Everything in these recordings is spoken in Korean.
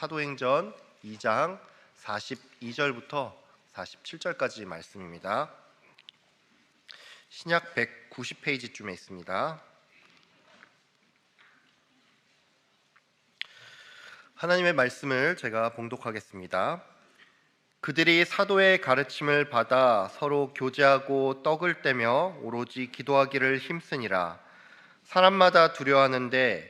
사도행전 2장 42절부터 47절까지 말씀입니다. 신약 190페이지쯤에 있습니다. 하나님의 말씀을 제가 봉독하겠습니다. 그들이 사도의 가르침을 받아 서로 교제하고 떡을 떼며 오로지 기도하기를 힘쓰니라. 사람마다 두려워하는데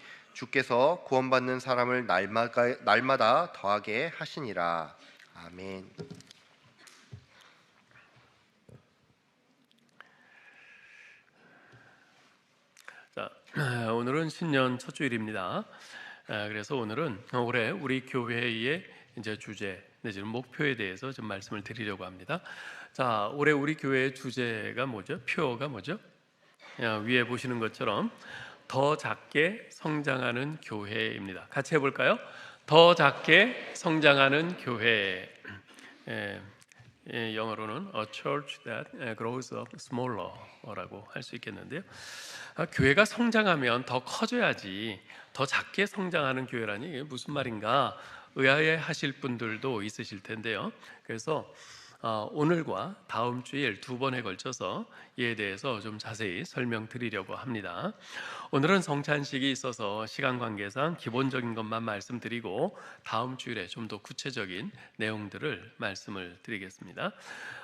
주께서 구원받는 사람을 날마다, 날마다 더하게 하시니라. 아멘. 자, 오늘은 신년 첫 주일입니다. 아, 그래서 오늘은 올해 우리 교회의 이제 주제 내지는 목표에 대해서 좀 말씀을 드리려고 합니다. 자, 올해 우리 교회의 주제가 뭐죠? 표어가 뭐죠? 야, 위에 보시는 것처럼 더 작게 성장하는 교회입니다. 같이 해볼까요? 더 작게 성장하는 교회. 예, 예, 영어로는 a church that grows up smaller라고 할 수 있겠는데요. 아, 교회가 성장하면 더 커져야지 더 작게 성장하는 교회라니 무슨 말인가 의아해 하실 분들도 있으실 텐데요. 그래서 어, 오늘과 다음 주일 두 번에 걸쳐서 이에 대해서 좀 자세히 설명드리려고 합니다. 오늘은 성찬식이 있어서 시간 관계상 기본적인 것만 말씀드리고 다음 주일에 좀 더 구체적인 내용들을 말씀을 드리겠습니다.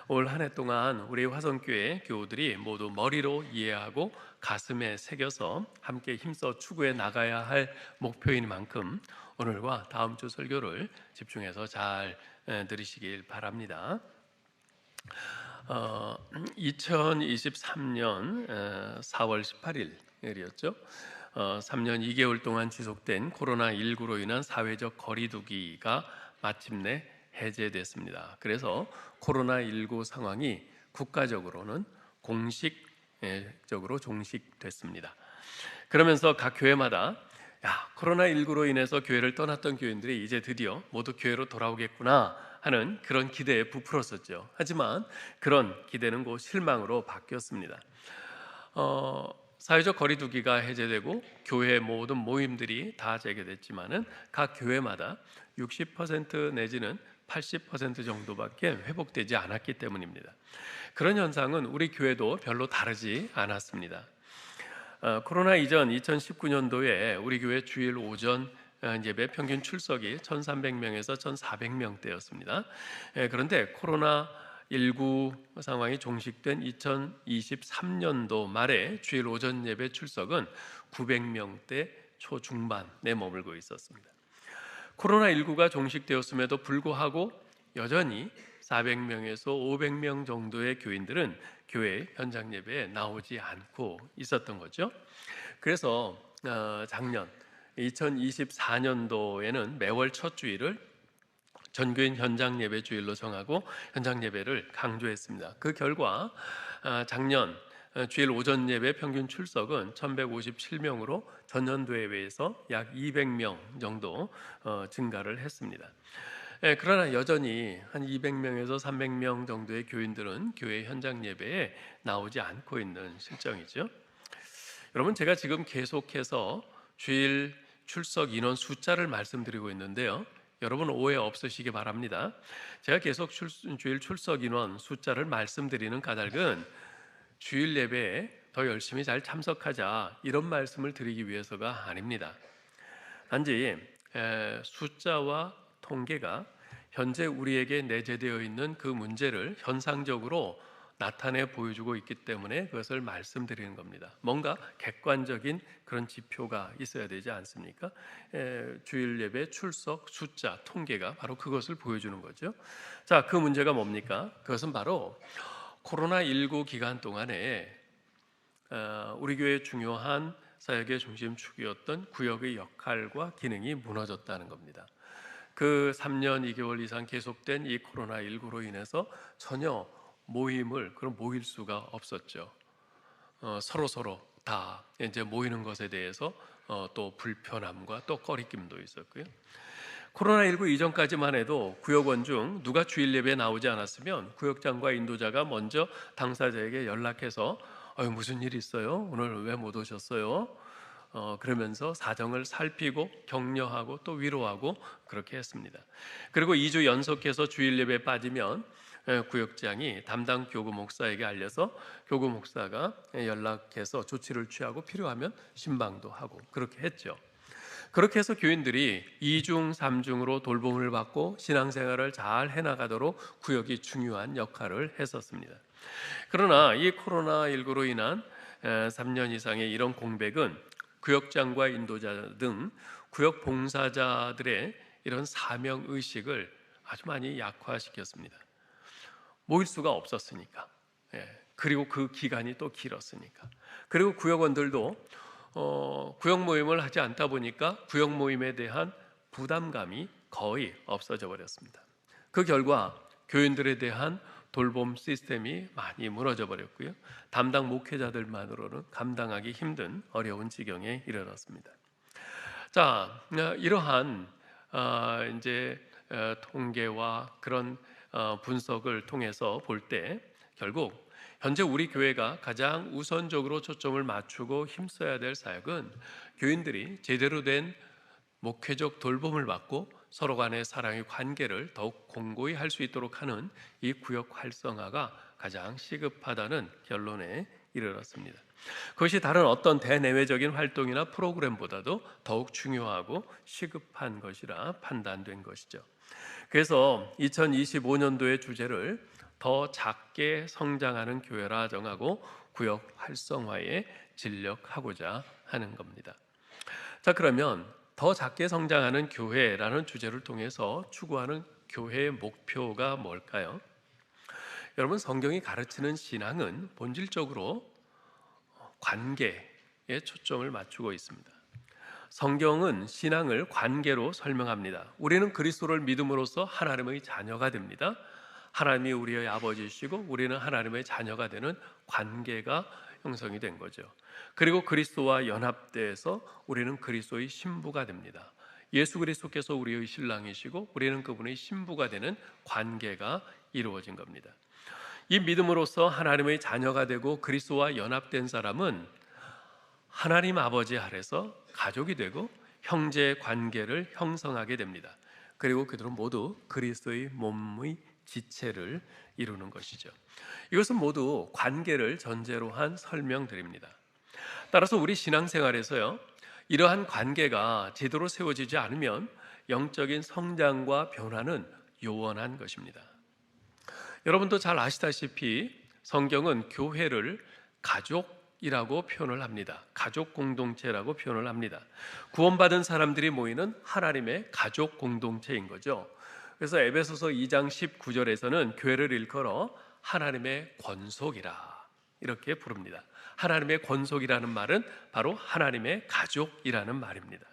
올 한 해 동안 우리 화성교회 교우들이 모두 머리로 이해하고 가슴에 새겨서 함께 힘써 추구해 나가야 할 목표인 만큼 오늘과 다음 주 설교를 집중해서 잘 들으시길 바랍니다. 어, 2023년 4월 18일이었죠. 어, 3년 2개월 동안 지속된 코로나 19로 인한 사회적 거리두기가 마침내 해제됐습니다. 그래서 코로나 19 상황이 국가적으로는 공식적으로 종식됐습니다. 그러면서 각 교회마다 야, 코로나 19로 인해서 교회를 떠났던 교인들이 이제 드디어 모두 교회로 돌아오겠구나 하는 그런 기대에 부풀었었죠. 하지만 그런 기대는 곧 실망으로 바뀌었습니다. 어, 사회적 거리두기가 해제되고 교회 모든 모임들이 다 재개됐지만은 각 교회마다 60% 내지는 80% 정도밖에 회복되지 않았기 때문입니다. 그런 현상은 우리 교회도 별로 다르지 않았습니다. 어, 코로나 이전 2019년도에 우리 교회 주일 오전 어, 예배 평균 출석이 1,300명에서 1,400명대였습니다. 예, 그런데 코로나 19 상황이 종식된 2023년도 말에 주일 오전 예배 출석은 900명대 초중반에 머물고 있었습니다. 코로나 19가 종식되었음에도 불구하고 여전히 400명에서 500명 정도의 교인들은 교회 현장 예배에 나오지 않고 있었던 거죠. 그래서 어, 작년 2024년도에는 매월 첫 주일을 전교인 현장 예배 주일로 정하고 현장 예배를 강조했습니다. 그 결과 아, 작년 주일 오전 예배 평균 출석은 1,157명으로 전년도에 비해서 약 200명 정도 어, 증가를 했습니다. 예, 그러나 여전히 한 200명에서 300명 정도의 교인들은 교회 현장 예배에 나오지 않고 있는 실정이죠. 여러분 제가 지금 계속해서 주일 출석 인원 숫자를 말씀드리고 있는데요. 여러분 오해 없으시기 바랍니다. 제가 계속 출, 주일 출석 인원 숫자를 말씀드리는 까닭은 주일 예배에 더 열심히 잘 참석하자 이런 말씀을 드리기 위해서가 아닙니다. 단지 숫자와 통계가 현재 우리에게 내재되어 있는 그 문제를 현상적으로 나타내 보여주고 있기 때문에 그것을 말씀드리는 겁니다. 뭔가 객관적인 그런 지표가 있어야 되지 않습니까? 에, 주일 예배 출석 숫자 통계가 바로 그것을 보여주는 거죠. 자, 그 문제가 뭡니까? 그것은 바로 코로나 19 기간 동안에 어, 우리 교회 중요한 사역의 중심축이었던 구역의 역할과 기능이 무너졌다는 겁니다. 그 3년 2개월 이상 계속된 이 코로나 19로 인해서 전혀 모임을 그런 모일 수가 없었죠. 어, 서로 서로 다 이제 모이는 것에 대해서 어, 또 불편함과 또 꺼리낌도 있었고요. 코로나19 이전까지만 해도 구역원 중 누가 주일 예배에 나오지 않았으면 구역장과 인도자가 먼저 당사자에게 연락해서 어유 무슨 일 있어요? 오늘 왜 못 오셨어요? 어, 그러면서 사정을 살피고 격려하고 또 위로하고 그렇게 했습니다. 그리고 2주 연속해서 주일 예배에 빠지면 에, 구역장이 담당 교구 목사에게 알려서 교구 목사가 연락해서 조치를 취하고 필요하면 신방도 하고 그렇게 했죠. 그렇게 해서 교인들이 2중, 3중으로 돌봄을 받고 신앙생활을 잘 해나가도록 구역이 중요한 역할을 했었습니다. 그러나 이 코로나19로 인한 3년 이상의 이런 공백은 구역장과 인도자 등 구역 봉사자들의 이런 사명 의식을 아주 많이 약화시켰습니다. 모일 수가 없었으니까. 예, 그리고 그 기간이 또 길었으니까. 그리고 구역원들도 어, 구역 모임을 하지 않다 보니까 구역 모임에 대한 부담감이 거의 없어져 버렸습니다. 그 결과 교인들에 대한 돌봄 시스템이 많이 무너져 버렸고요. 담당 목회자들만으로는 감당하기 힘든 어려운 지경에 이르렀습니다. 자, 어, 이러한 어, 이제 어, 통계와 그런 어, 분석을 통해서 볼 때 결국 현재 우리 교회가 가장 우선적으로 초점을 맞추고 힘써야 될 사역은 교인들이 제대로 된 목회적 돌봄을 받고 서로 간의 사랑의 관계를 더욱 공고히 할 수 있도록 하는 이 구역 활성화가 가장 시급하다는 결론에 이르렀습니다. 그것이 다른 어떤 대내외적인 활동이나 프로그램보다도 더욱 중요하고 시급한 것이라 판단된 것이죠. 그래서 2025년도의 주제를 더 작게 성장하는 교회라 정하고 구역 활성화에 진력하고자 하는 겁니다. 자, 그러면 더 작게 성장하는 교회라는 주제를 통해서 추구하는 교회의 목표가 뭘까요? 여러분 성경이 가르치는 신앙은 본질적으로 관계에 초점을 맞추고 있습니다. 성경은 신앙을 관계로 설명합니다. 우리는 그리스도를 믿음으로써 하나님의 자녀가 됩니다. 하나님이 우리의 아버지시고 우리는 하나님의 자녀가 되는 관계가 형성이 된 거죠. 그리고 그리스도와 연합돼서 우리는 그리스도의 신부가 됩니다. 예수 그리스도께서 우리의 신랑이시고 우리는 그분의 신부가 되는 관계가 이루어진 겁니다. 이 믿음으로써 하나님의 자녀가 되고 그리스도와 연합된 사람은 하나님 아버지 아래서 가족이 되고 형제 관계를 형성하게 됩니다. 그리고 그들은 모두 그리스도의 몸의 지체를 이루는 것이죠. 이것은 모두 관계를 전제로 한 설명들입니다. 따라서 우리 신앙생활에서요. 이러한 관계가 제대로 세워지지 않으면 영적인 성장과 변화는 요원한 것입니다. 여러분도 잘 아시다시피 성경은 교회를 가족 이라고 표현을 합니다. 가족 공동체라고 표현을 합니다. 구원받은 사람들이 모이는 하나님의 가족 공동체인 거죠. 그래서 에베소서 2장 19절에서는 교회를 일컬어 하나님의 권속이라 이렇게 부릅니다. 하나님의 권속이라는 말은 바로 하나님의 가족이라는 말입니다.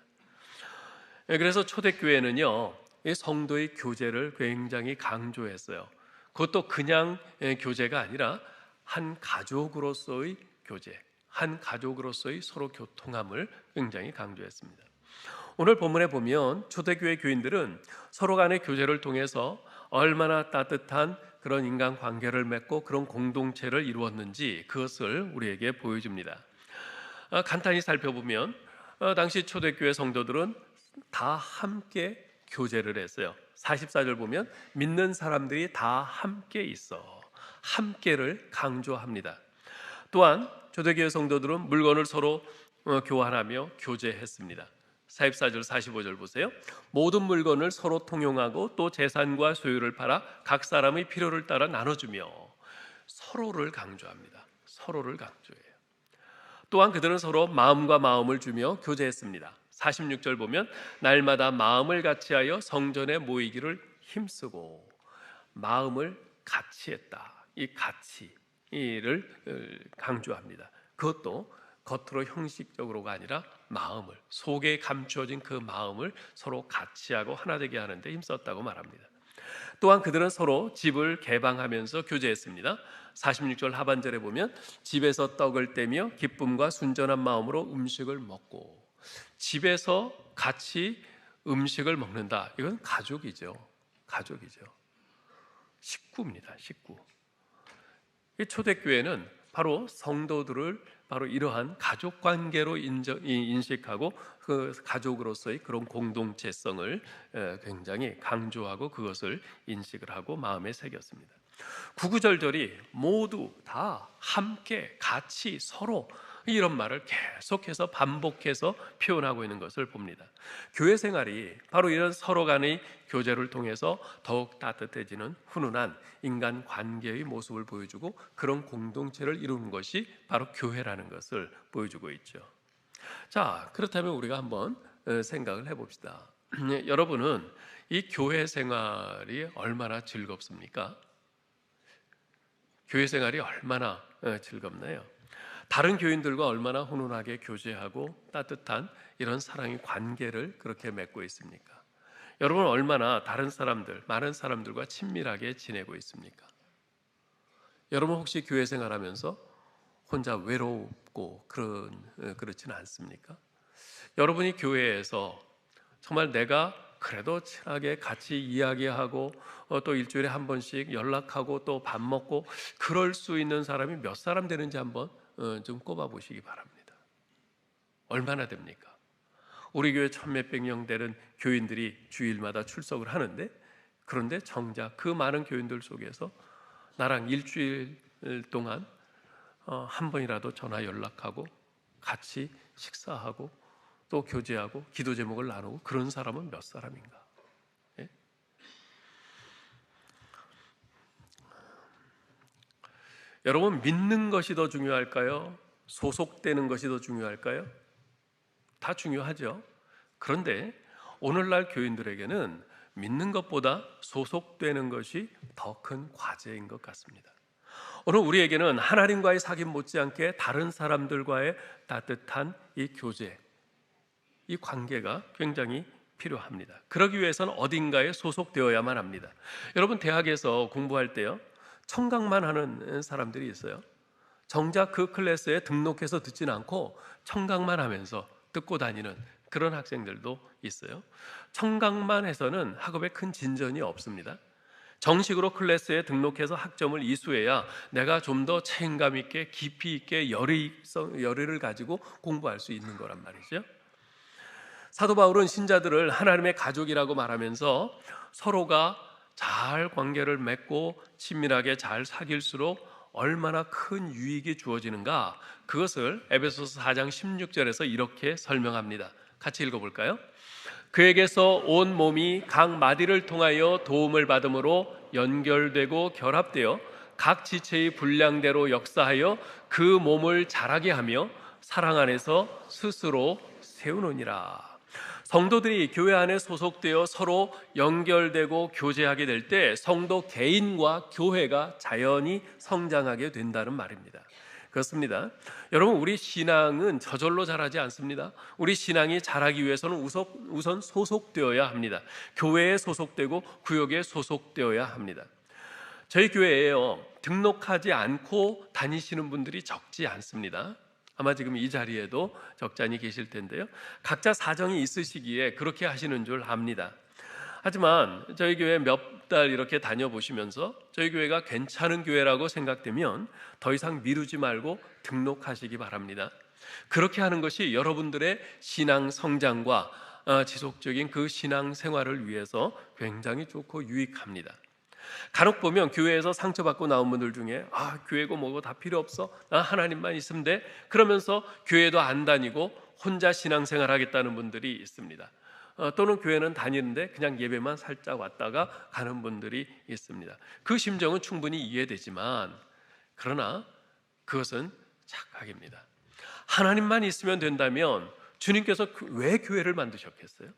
예, 그래서 초대교회는요, 성도의 교제를 굉장히 강조했어요. 그것도 그냥 예, 교제가 아니라 한 가족으로서의 교제, 한 가족으로서의 서로 교통함을 굉장히 강조했습니다. 오늘 본문에 보면 초대교회 교인들은 서로 간의 교제를 통해서 얼마나 따뜻한 그런 인간 관계를 맺고 그런 공동체를 이루었는지 그것을 우리에게 보여줍니다. 아, 간단히 살펴보면 어, 당시 초대교회 성도들은 다 함께 교제를 했어요. 44절 보면 믿는 사람들이 다 함께 있어 함께를 강조합니다. 또한 초대교회 성도들은 물건을 서로 어, 교환하며 교제했습니다. 44절 45절 보세요. 모든 물건을 서로 통용하고 또 재산과 소유를 팔아 각 사람의 필요를 따라 나눠주며 서로를 강조합니다. 서로를 강조해요. 또한 그들은 서로 마음과 마음을 주며 교제했습니다. 46절 보면 날마다 마음을 같이하여 성전에 모이기를 힘쓰고 마음을 같이 했다. 이가 치를 강조합니다. 그것도 겉으로 형식적으로가 아니라 마음을 속에 감추어진 그 마음을 서로 같이 하고 하나 되게 하는데 힘썼다고 말합니다. 또한 그들은 서로 집을 개방하면서 교제했습니다. 46절 하반절에 보면 집에서 떡을 떼며 기쁨과 순전한 마음으로 음식을 먹고 집에서 같이 음식을 먹는다. 이건 가족이죠. 가족이죠. 식구입니다. 식구. 이 초대교회는 바로 성도들을 바로 이러한 가족 관계로 인식하고 그 가족으로서의 그런 공동체성을 에, 굉장히 강조하고 그것을 인식을 하고 마음에 새겼습니다. 구구절절이 모두 다 함께 같이 서로 이런 말을 계속해서 반복해서 표현하고 있는 것을 봅니다. 교회 생활이 바로 이런 서로 간의 교제를 통해서 더욱 따뜻해지는 훈훈한 인간 관계의 모습을 보여주고 그런 공동체를 이루는 것이 바로 교회라는 것을 보여주고 있죠. 자, 그렇다면 우리가 한번 어, 생각을 해봅시다. 여러분은 이 교회 생활이 얼마나 즐겁습니까? 교회 생활이 얼마나 어, 즐겁나요? 다른 교인들과 얼마나 훈훈하게 교제하고 따뜻한 이런 사랑의 관계를 그렇게 맺고 있습니까? 여러분 얼마나 다른 사람들, 많은 사람들과 친밀하게 지내고 있습니까? 여러분 혹시 교회 생활하면서 혼자 외롭고 그런 어, 그렇지는 않습니까? 여러분이 교회에서 정말 내가 그래도 친하게 같이 이야기하고 어, 또 일주일에 한 번씩 연락하고 또 밥 먹고 그럴 수 있는 사람이 몇 사람 되는지 한번 어, 좀 꼽아 보시기 바랍니다. 얼마나 됩니까? 우리 교회 천몇백 명 되는 교인들이 주일마다 출석을 하는데 그런데 정작 그 많은 교인들 속에서 나랑 일주일 동안 어, 한 번이라도 전화 연락하고 같이 식사하고 또 교제하고 기도 제목을 나누고 그런 사람은 몇 사람인가? 예? 여러분 믿는 것이 더 중요할까요? 소속되는 것이 더 중요할까요? 다 중요하죠. 그런데 오늘날 교인들에게는 믿는 것보다 소속되는 것이 더 큰 과제인 것 같습니다. 오늘 우리에게는 하나님과의 사귐 못지않게 다른 사람들과의 따뜻한 이 교제, 이 관계가 굉장히 필요합니다. 그러기 위해서는 어딘가에 소속되어야만 합니다. 여러분 대학에서 공부할 때요. 청각만 하는 사람들이 있어요. 정작 그 클래스에 등록해서 듣진 않고 청각만 하면서 듣고 다니는 그런 학생들도 있어요. 청각만 해서는 학업에 큰 진전이 없습니다. 정식으로 클래스에 등록해서 학점을 이수해야 내가 좀 더 책임감 있게 깊이 있게 열의성 열의를 가지고 공부할 수 있는 거란 말이죠. 사도 바울은 신자들을 하나님의 가족이라고 말하면서 서로가 잘 관계를 맺고 친밀하게 잘 사귈수록 얼마나 큰 유익이 주어지는가 그것을 에베소서 4장 16절에서 이렇게 설명합니다. 같이 읽어 볼까요? 그에게서 온 몸이 각 마디를 통하여 도움을 받음으로 연결되고 결합되어 각 지체의 분량대로 역사하여 그 몸을 자라게 하며 사랑 안에서 스스로 세우느니라. 성도들이 교회 안에 소속되어 서로 연결되고 교제하게 될 때 성도 개인과 교회가 자연히 성장하게 된다는 말입니다. 그렇습니다. 여러분 우리 신앙은 저절로 자라지 않습니다. 우리 신앙이 자라기 위해서는 우선, 우선 소속되어야 합니다. 교회에 소속되고 구역에 소속되어야 합니다. 저희 교회에요 등록하지 않고 다니시는 분들이 적지 않습니다. 아마 지금 이 자리에도 적잖이 계실 텐데요. 각자 사정이 있으시기에 그렇게 하시는 줄 압니다. 하지만 저희 교회 몇 달 이렇게 다녀보시면서 저희 교회가 괜찮은 교회라고 생각되면 더 이상 미루지 말고 등록하시기 바랍니다. 그렇게 하는 것이 여러분들의 신앙 성장과 어, 지속적인 그 신앙 생활을 위해서 굉장히 좋고 유익합니다. 간혹 보면 교회에서 상처받고 나온 분들 중에 아 교회고 뭐고 다 필요 없어 나 하나님만 있으면 돼 그러면서 교회도 안 다니고 혼자 신앙생활 하겠다는 분들이 있습니다. 어, 또는 교회는 다니는데 그냥 예배만 살짝 왔다가 가는 분들이 있습니다. 그 심정은 충분히 이해되지만 그러나 그것은 착각입니다. 하나님만 있으면 된다면 주님께서 그- 왜 교회를 만드셨겠어요?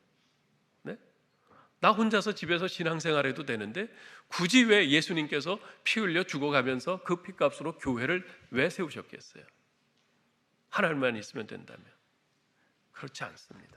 네? 나 혼자서 집에서 신앙생활해도 되는데 굳이 왜 예수님께서 피 흘려 죽어가면서 그 피값으로 교회를 왜 세우셨겠어요? 하나님만 있으면 된다면 그렇지 않습니다.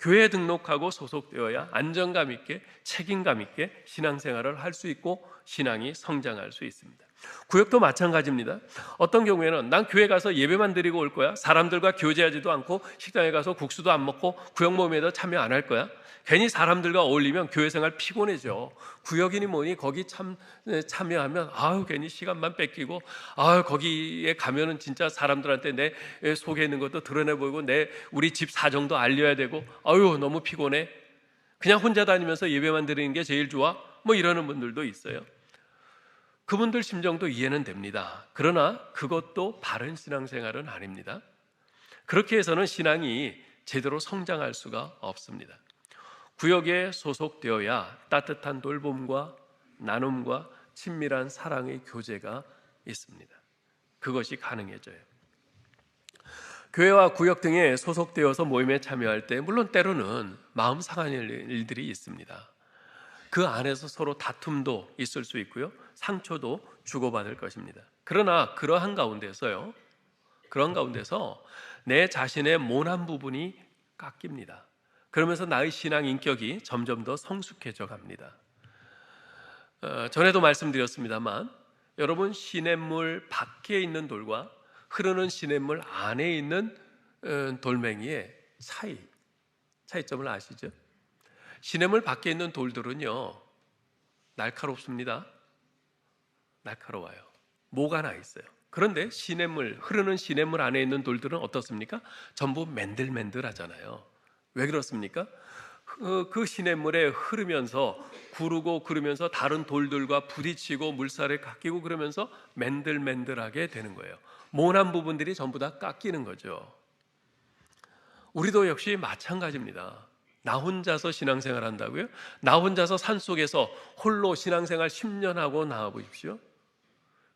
교회에 등록하고 소속되어야 안정감 있게 책임감 있게 신앙생활을 할 수 있고 신앙이 성장할 수 있습니다. 구역도 마찬가지입니다. 어떤 경우에는 난 교회 가서 예배만 드리고 올 거야. 사람들과 교제하지도 않고 식당에 가서 국수도 안 먹고 구역 모임에도 참여 안 할 거야. 괜히 사람들과 어울리면 교회 생활 피곤해져. 구역이니 뭐니 거기 참 참여하면 아유 괜히 시간만 뺏기고 아유 거기에 가면은 진짜 사람들한테 내 속에 있는 것도 드러내 보이고 내 우리 집 사정도 알려야 되고 아유 너무 피곤해. 그냥 혼자 다니면서 예배만 드리는 게 제일 좋아. 뭐 이러는 분들도 있어요. 그분들 심정도 이해는 됩니다. 그러나 그것도 바른 신앙생활은 아닙니다. 그렇게 해서는 신앙이 제대로 성장할 수가 없습니다. 구역에 소속되어야 따뜻한 돌봄과 나눔과 친밀한 사랑의 교제가 있습니다. 그것이 가능해져요. 교회와 구역 등에 소속되어서 모임에 참여할 때 물론 때로는 마음 상한 일들이 있습니다. 그 안에서 서로 다툼도 있을 수 있고요. 상처도 주고받을 것입니다. 그러나 그러한 가운데서요. 그런 가운데서 내 자신의 모난 부분이 깎입니다. 그러면서 나의 신앙 인격이 점점 더 성숙해져 갑니다. 어, 전에도 말씀드렸습니다만 여러분 시냇물 밖에 있는 돌과 흐르는 시냇물 안에 있는 어, 돌멩이의 차이 차이점을 아시죠? 시냇물 밖에 있는 돌들은요 날카롭습니다. 날카로워요. 뭐가 나 있어요. 그런데 시냇물 흐르는 시냇물 안에 있는 돌들은 어떻습니까? 전부 맨들맨들하잖아요. 왜 그렇습니까? 그, 그 시냇물에 흐르면서 구르고 그러면서 다른 돌들과 부딪히고 물살에 깎이고 그러면서 맨들맨들하게 되는 거예요. 모난 부분들이 전부 다 깎이는 거죠. 우리도 역시 마찬가지입니다. 나 혼자서 신앙생활 한다고요? 나 혼자서 산 속에서 홀로 신앙생활 10년 하고 나와 보십시오.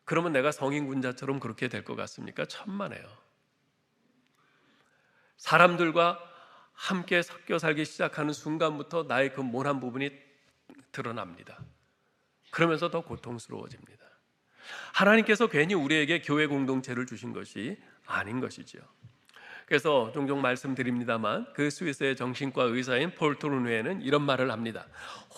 그러면 내가 성인군자처럼 그렇게 될 것 같습니까? 천만에요. 사람들과 함께 섞여 살기 시작하는 순간부터 나의 그 모난 부분이 드러납니다. 그러면서 더 고통스러워집니다. 하나님께서 괜히 우리에게 교회 공동체를 주신 것이 아닌 것이죠. 그래서 종종 말씀드립니다만 그 스위스의 정신과 의사인 폴 토르누에는 이런 말을 합니다.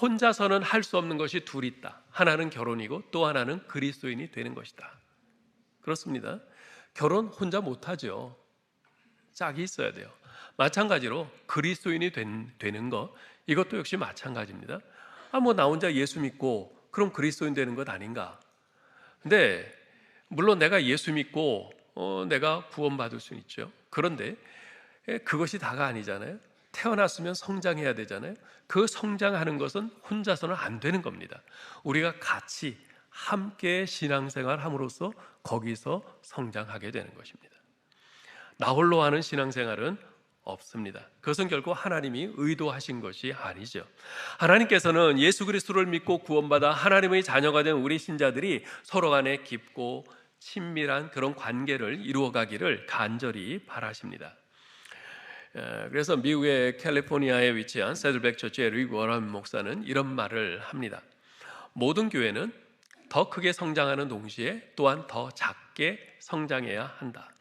혼자서는 할 수 없는 것이 둘 있다. 하나는 결혼이고 또 하나는 그리스도인이 되는 것이다. 그렇습니다. 결혼 혼자 못 하죠. 짝이 있어야 돼요. 마찬가지로 그리스도인이 된, 되는 것 이것도 역시 마찬가지입니다. 아 뭐 나 혼자 예수 믿고 그럼 그리스도인 되는 것 아닌가? 근데 물론 내가 예수 믿고 어, 내가 구원받을 수 있죠. 그런데 예, 그것이 다가 아니잖아요. 태어났으면 성장해야 되잖아요. 그 성장하는 것은 혼자서는 안 되는 겁니다. 우리가 같이 함께 신앙생활 함으로써 거기서 성장하게 되는 것입니다. 나 홀로 하는 신앙생활은 없습니다. 그것은 결국 하나님이 의도하신 것이 아니죠. 하나님께서는 예수 그리스도를 믿고 구원받아 하나님의 자녀가 된 우리 신자들이 서로 간에 깊고 친밀한 그런 관계를 이루어가기를 간절히 바라십니다. 에, 그래서 미국의 캘리포니아에 위치한 세들백 처치의 워런 목사는 이런 말을 합니다. 모든 교회는 더 크게 성장하는 동시에 또한 더 작게 성장해야 한다.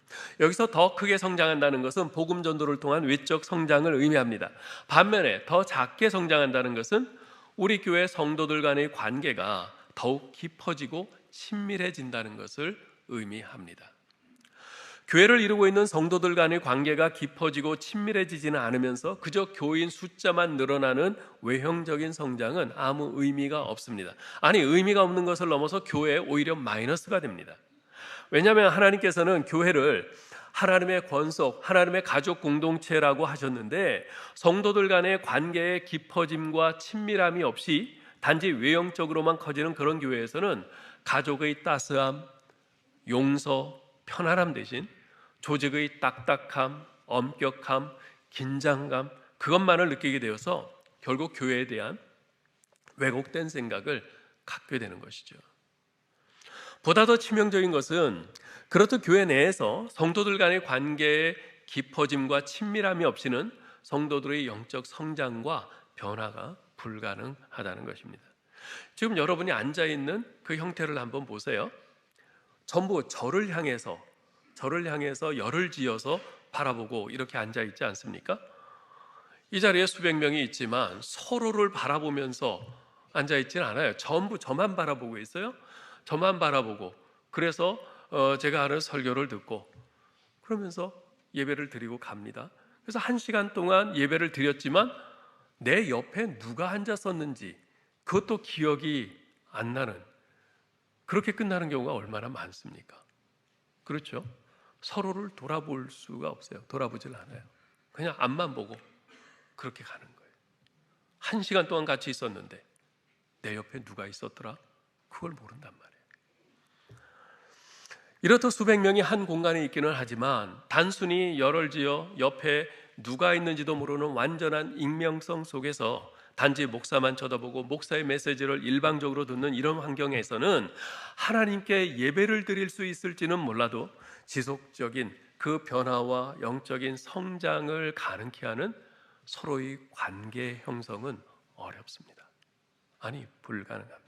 여기서 더 크게 성장한다는 것은 복음 전도를 통한 외적 성장을 의미합니다. 반면에 더 작게 성장한다는 것은 우리 교회 성도들 간의 관계가 더욱 깊어지고 친밀해진다는 것을 의미합니다. 교회를 이루고 있는 성도들 간의 관계가 깊어지고 친밀해지지는 않으면서 그저 교인 숫자만 늘어나는 외형적인 성장은 아무 의미가 없습니다. 아니, 의미가 없는 것을 넘어서 교회에 오히려 마이너스가 됩니다. 왜냐하면 하나님께서는 교회를 하나님의 권속, 하나님의 가족 공동체라고 하셨는데 성도들 간의 관계의 깊어짐과 친밀함이 없이 단지 외형적으로만 커지는 그런 교회에서는 가족의 따스함, 용서, 편안함 대신 조직의 딱딱함, 엄격함, 긴장감 그것만을 느끼게 되어서 결국 교회에 대한 왜곡된 생각을 갖게 되는 것이죠. 보다 더 치명적인 것은 그렇듯 교회 내에서 성도들 간의 관계의 깊어짐과 친밀함이 없이는 성도들의 영적 성장과 변화가 불가능하다는 것입니다. 지금 여러분이 앉아 있는 그 형태를 한번 보세요. 전부 저를 향해서 저를 향해서 열을 지어서 바라보고 이렇게 앉아 있지 않습니까? 이 자리에 수백 명이 있지만 서로를 바라보면서 앉아 있지는 않아요. 전부 저만 바라보고 있어요. 저만 바라보고 그래서 어, 제가 하는 설교를 듣고 그러면서 예배를 드리고 갑니다. 그래서 한 시간 동안 예배를 드렸지만 내 옆에 누가 앉았었는지 그것도 기억이 안 나는 그렇게 끝나는 경우가 얼마나 많습니까? 그렇죠? 서로를 돌아볼 수가 없어요. 돌아보질 않아요. 그냥 앞만 보고 그렇게 가는 거예요. 한 시간 동안 같이 있었는데 내 옆에 누가 있었더라? 그걸 모른단 말이에요. 이렇듯 수백 명이 한 공간에 있기는 하지만 단순히 열을 지어 옆에 누가 있는지도 모르는 완전한 익명성 속에서 단지 목사만 쳐다보고 목사의 메시지를 일방적으로 듣는 이런 환경에서는 하나님께 예배를 드릴 수 있을지는 몰라도 지속적인 그 변화와 영적인 성장을 가능케 하는 서로의 관계 형성은 어렵습니다. 아니, 불가능합니다.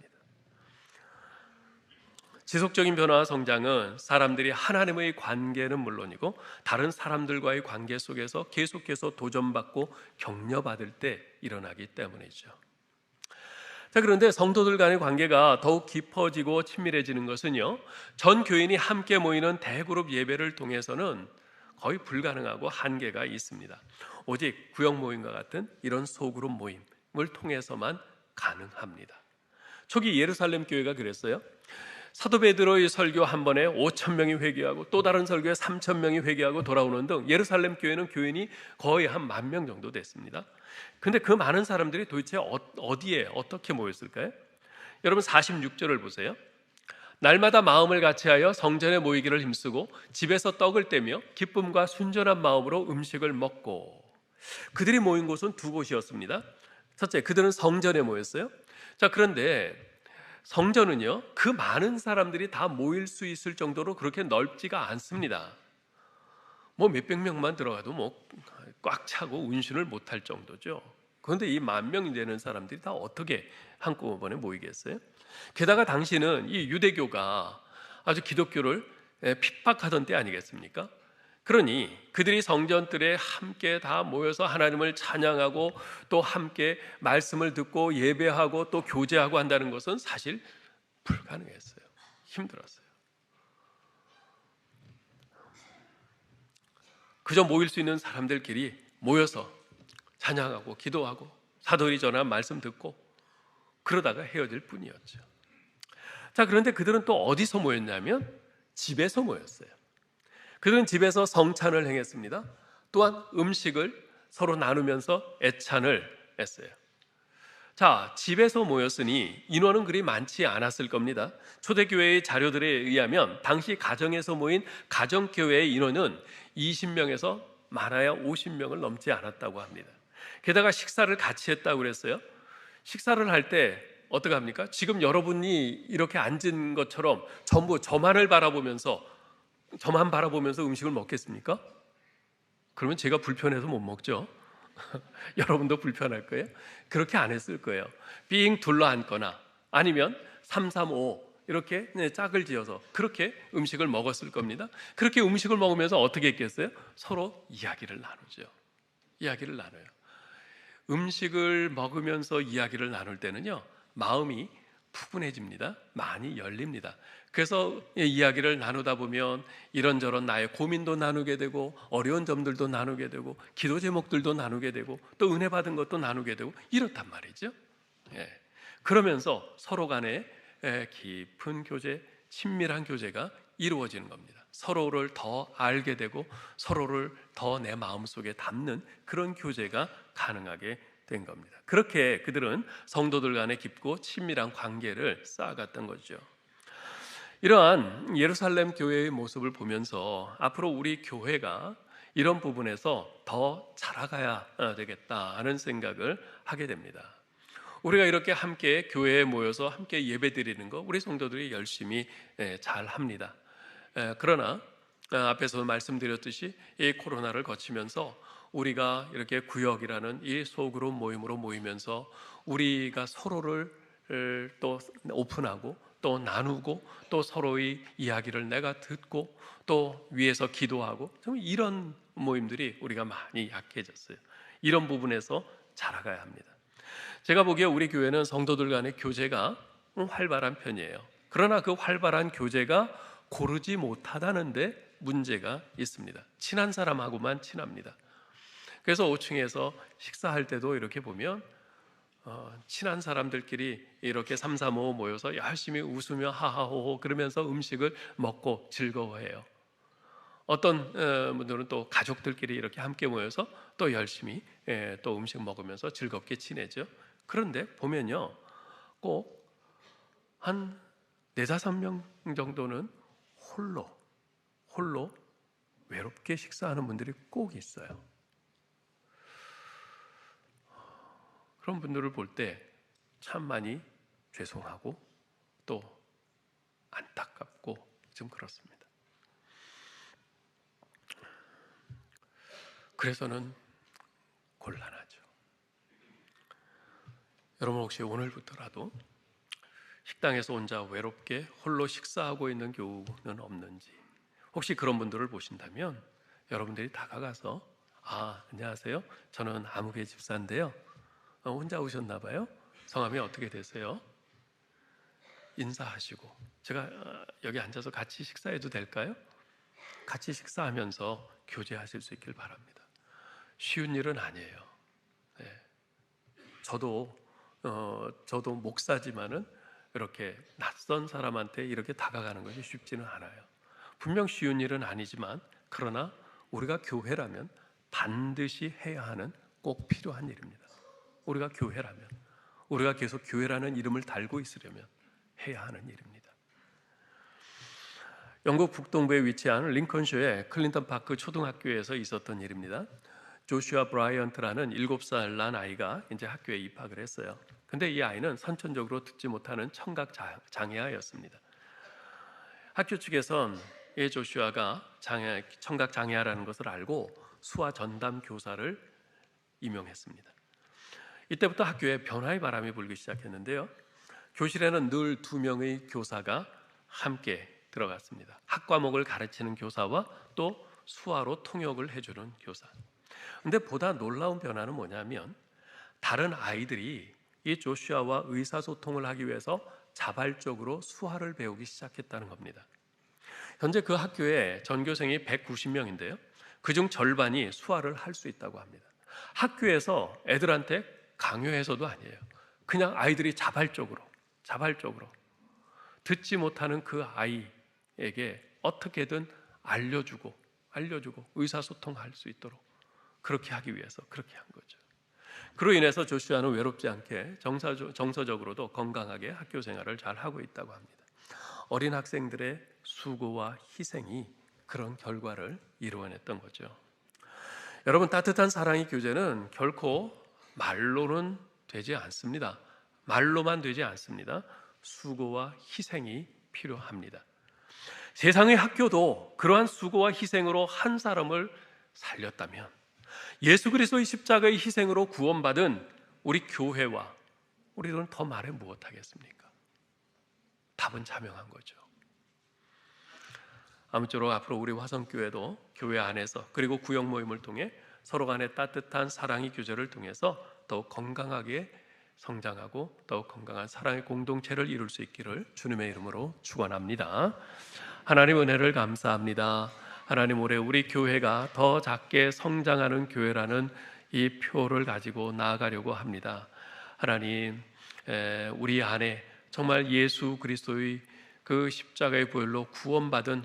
지속적인 변화와 성장은 사람들이 하나님의 관계는 물론이고 다른 사람들과의 관계 속에서 계속해서 도전받고 격려받을 때 일어나기 때문이죠. 자, 그런데 성도들 간의 관계가 더욱 깊어지고 친밀해지는 것은요, 전 교인이 함께 모이는 대그룹 예배를 통해서는 거의 불가능하고 한계가 있습니다. 오직 구역 모임과 같은 이런 소그룹 모임을 통해서만 가능합니다. 초기 예루살렘 교회가 그랬어요. 사도 베드로의 설교 한 번에 5천 명이 회개하고 또 다른 설교에 3천 명이 회개하고 돌아오는 등 예루살렘 교회는 교인이 거의 한 만 명 정도 됐습니다. 근데 그 많은 사람들이 도대체 어- 어디에 어떻게 모였을까요? 여러분 46절을 보세요. 날마다 마음을 같이하여 성전에 모이기를 힘쓰고 집에서 떡을 떼며 기쁨과 순전한 마음으로 음식을 먹고 그들이 모인 곳은 두 곳이었습니다. 첫째, 그들은 성전에 모였어요. 자, 그런데 성전은요, 그 많은 사람들이 다 모일 수 있을 정도로 그렇게 넓지가 않습니다. 뭐 몇백 명만 들어가도 뭐 꽉 차고 운신을 못할 정도죠. 그런데 이 만 명이 되는 사람들이 다 어떻게 한꺼번에 모이겠어요? 게다가 당시는 이 유대교가 아주 기독교를 예, 핍박하던 때 아니겠습니까? 그러니 그들이 성전들에 함께 다 모여서 하나님을 찬양하고 또 함께 말씀을 듣고 예배하고 또 교제하고 한다는 것은 사실 불가능했어요. 힘들었어요. 그저 모일 수 있는 사람들끼리 모여서 찬양하고 기도하고 사도들이 전한 말씀 듣고 그러다가 헤어질 뿐이었죠. 자, 그런데 그들은 또 어디서 모였냐면 집에서 모였어요. 그들은 집에서 성찬을 행했습니다. 또한 음식을 서로 나누면서 애찬을 했어요. 자, 집에서 모였으니 인원은 그리 많지 않았을 겁니다. 초대교회의 자료들에 의하면 당시 가정에서 모인 가정교회의 인원은 20명에서 많아야 50명을 넘지 않았다고 합니다. 게다가 식사를 같이 했다고 그랬어요. 식사를 할 때 어떻게 합니까? 지금 여러분이 이렇게 앉은 것처럼 전부 저만을 바라보면서 저만 바라보면서 음식을 먹겠습니까? 그러면 제가 불편해서 못 먹죠. 여러분도 불편할 거예요. 그렇게 안 했을 거예요. 삥 둘러 앉거나 아니면 3, 3, 5 이렇게 네, 짝을 지어서 그렇게 음식을 먹었을 겁니다. 그렇게 음식을 먹으면서 어떻게 했겠어요? 서로 이야기를 나누죠. 이야기를 나눠요. 음식을 먹으면서 이야기를 나눌 때는요, 마음이 푸근해집니다. 많이 열립니다. 그래서 이야기를 나누다 보면 이런저런 나의 고민도 나누게 되고 어려운 점들도 나누게 되고 기도 제목들도 나누게 되고 또 은혜 받은 것도 나누게 되고 이렇단 말이죠. 예. 그러면서 서로 간에 예, 깊은 교제, 친밀한 교제가 이루어지는 겁니다. 서로를 더 알게 되고 서로를 더 내 마음속에 담는 그런 교제가 가능하게 된 겁니다. 그렇게 그들은 성도들 간의 깊고 친밀한 관계를 쌓아갔던 거죠. 이러한 예루살렘 교회의 모습을 보면서 앞으로 우리 교회가 이런 부분에서 더 자라가야 되겠다 하는 생각을 하게 됩니다. 우리가 이렇게 함께 교회에 모여서 함께 예배 드리는 거 우리 성도들이 열심히 예, 잘 합니다. 에, 그러나 아, 앞에서 말씀드렸듯이 이 코로나를 거치면서 우리가 이렇게 구역이라는 이 소그룹 모임으로 모이면서 우리가 서로를 또 오픈하고 또 나누고 또 서로의 이야기를 내가 듣고 또 위에서 기도하고 좀 이런 모임들이 우리가 많이 약해졌어요. 이런 부분에서 자라가야 합니다. 제가 보기에 우리 교회는 성도들 간의 교제가 활발한 편이에요. 그러나 그 활발한 교제가 고르지 못하다는데 문제가 있습니다. 친한 사람하고만 친합니다. 그래서 5층에서 식사할 때도 이렇게 보면 어, 친한 사람들끼리 이렇게 삼삼오오 모여서 열심히 웃으며 하하호호 그러면서 음식을 먹고 즐거워해요. 어떤 어, 분들은 또 가족들끼리 이렇게 함께 모여서 또 열심히 예, 또 음식 먹으면서 즐겁게 지내죠. 그런데 보면요, 꼭 한 네다섯 명 정도는 홀로 홀로 외롭게 식사하는 분들이 꼭 있어요. 그런 분들을 볼 때 참 많이 죄송하고 또 안타깝고 좀 그렇습니다. 그래서는 곤란하죠. 여러분 혹시 오늘부터라도 식당에서 혼자 외롭게 홀로 식사하고 있는 교우는 없는지 혹시 그런 분들을 보신다면 여러분들이 다가가서 아 안녕하세요 저는 아무개 집사인데요 어, 혼자 오셨나 봐요 성함이 어떻게 되세요 인사하시고 제가 어, 여기 앉아서 같이 식사해도 될까요 같이 식사하면서 교제하실 수 있길 바랍니다 쉬운 일은 아니에요 네. 저도 어, 저도 목사지만은 이렇게 낯선 사람한테 이렇게 다가가는 것이 쉽지는 않아요. 분명 쉬운 일은 아니지만 그러나 우리가 교회라면 반드시 해야 하는 꼭 필요한 일입니다. 우리가 교회라면 우리가 계속 교회라는 이름을 달고 있으려면 해야 하는 일입니다. 영국 북동부에 위치한 링컨쇼의 클린턴 파크 초등학교에서 있었던 일입니다. 조슈아 브라이언트라는 7살 난 아이가 이제 학교에 입학을 했어요. 근데 이 아이는 선천적으로 듣지 못하는 청각 장애아였습니다. 학교 측에선 이 조슈아가 장애, 청각 장애아라는 것을 알고 수화 전담 교사를 임용했습니다. 이때부터 학교에 변화의 바람이 불기 시작했는데요. 교실에는 늘 두 명의 교사가 함께 들어갔습니다. 학 과목을 가르치는 교사와 또 수화로 통역을 해주는 교사. 근데 보다 놀라운 변화는 뭐냐면 다른 아이들이 이 조슈아와 의사소통을 하기 위해서 자발적으로 수화를 배우기 시작했다는 겁니다. 현재 그 학교에 전교생이 190명인데요. 그중 절반이 수화를 할 수 있다고 합니다. 학교에서 애들한테 강요해서도 아니에요. 그냥 아이들이 자발적으로, 자발적으로 듣지 못하는 그 아이에게 어떻게든 알려주고, 알려주고 의사소통할 수 있도록 그렇게 하기 위해서 그렇게 한 거죠. 그로 인해서 조슈아는 외롭지 않게 정서적, 정서적으로도 건강하게 학교 생활을 잘 하고 있다고 합니다. 어린 학생들의 수고와 희생이 그런 결과를 이루어냈던 거죠. 여러분 따뜻한 사랑의 교제는 결코 말로는 되지 않습니다. 말로만 되지 않습니다. 수고와 희생이 필요합니다. 세상의 학교도 그러한 수고와 희생으로 한 사람을 살렸다면 예수 그리스도의 십자가의 희생으로 구원받은 우리 교회와 우리들은 더 말해 무엇하겠습니까? 답은 자명한 거죠. 아무쪼록 앞으로 우리 화성교회도 교회 안에서 그리고 구역 모임을 통해 서로 간의 따뜻한 사랑의 교제를 통해서 더욱 건강하게 성장하고 더욱 건강한 사랑의 공동체를 이룰 수 있기를 주님의 이름으로 축원합니다. 하나님 은혜를 감사합니다. 하나님 올해 우리 교회가 더 작게 성장하는 교회라는 이 표를 가지고 나아가려고 합니다. 하나님, 우리 안에 정말 예수 그리스도의 그 십자가의 보혈로 구원받은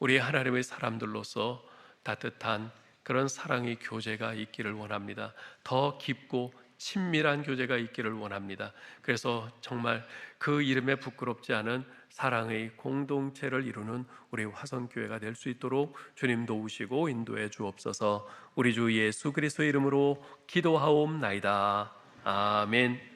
우리 하나님의 사람들로서 따뜻한 그런 사랑의 교제가 있기를 원합니다. 더 깊고 친밀한 교제가 있기를 원합니다. 그래서 정말 그 이름에 부끄럽지 않은 사랑의 공동체를 이루는 우리 화성교회가 될 수 있도록 주님 도우시고 인도해 주옵소서 우리 주 예수 그리스도 이름으로 기도하옵나이다. 아멘.